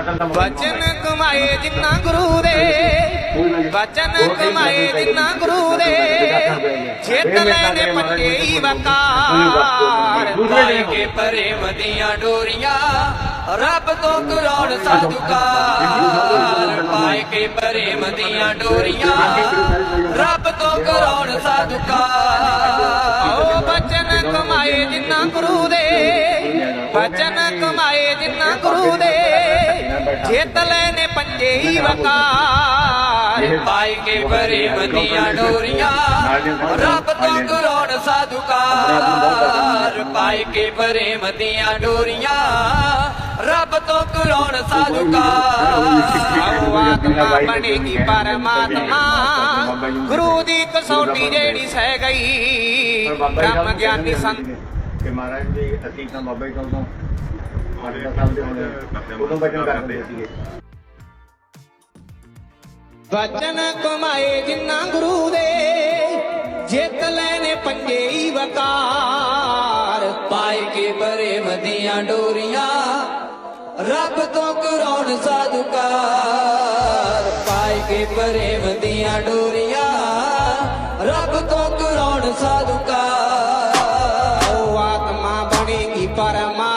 ਵਚਨ ਕਮਾਏ ਜਿੰਨਾ ਗੁਰੂ ਦੇ ਵਚਨ ਕਮਾਏ ਜਿੰਨਾ ਗੁਰੂ ਦੇ ਚੇਤ ਲੈਨੇ ਪੰਜੇ ਹੀ ਵਕਾਰ ਪਾਏ ਕੇ ਪ੍ਰੇਮ ਦੀਆਂ ਡੋਰੀਆਂ ਰੱਬ ਤੋਂ ਕਰਾਉਣ ਸਾਧੂਕਾਰ ਪਾਏ ਕੇ ਪ੍ਰੇਮ ਦੀਆਂ ਡੋਰੀਆਂ ਰੱਬ ਤੋਂ ਕਰਾਉਣ ਸਾਧੂਕਾਰ ਆਓ ਵਚਨ ਕਮਾਏ ਜਿੰਨਾ ਗੁਰੂ ਦੇ ਵਚਨ ਕਮਾਏ ਜਿੰਨਾ ਗੁਰੂ ਦੇ ਚੇਤ ਲੈਨੇ ਪੰਜੇ ਹੀ ਵਕਾਰ। ਪਾਏ ਕੇ ਪ੍ਰੇਮ ਦੀਆਂ ਡੋਰੀਆਂ। ਰੱਬ ਤੋਂ ਕਰਾਉਣ ਸਾਧੂਕਾਰ। ਪਾਏ ਕੇ ਪ੍ਰੇਮ ਦੀਆਂ ਡੋਰੀਆਂ। ਰੱਬ ਤੋਂ ਕਰਾਉਣ ਸਾਧੂਕਾਰ। ਬਣੇਗੀ ਪਰਮਾਤਮਾ। ਗੁਰੂ ਦੀ ਕਸੌਟੀ ਜਿਹੜੀ ਸਹਿ ਗਈ। ਬ੍ਰਹਮ ਗਿਆਨੀ ਸੰਤ। ਕਿ ਮਹਾਰਾਜ ਜੀ ਅਸੀਂ ਤਾਂ ਬਾਬਾ ਜੀ ਤੋਂ ਵਚਨ ਕਮਾਏ ਜਿੰਨਾ ਗੁਰੂ ਦੇ, ਜਿੱਤ ਲੈਨੇ ਪੰਜੇ ਹੀ ਵਕਾਰ। ਪਾਏ ਕੇ ਬਰੇ ਮਦੀਆਂ ਡੋਰੀਆਂ, ਰੱਬ ਤੋਂ ਕਰਾਉਣ ਸਾਧੁਕਾਰ। ਪਾਏ ਕੇ ਬਰੇ ਮਦੀਆਂ ਡੋਰੀਆਂ, ਰੱਬ ਤੋਂ ਕਰਾਉਣ ਸਾਧੁਕਾਰ। ਉਹ ਆਤਮਾ ਬਣੇਗੀ ਪਰਮਾ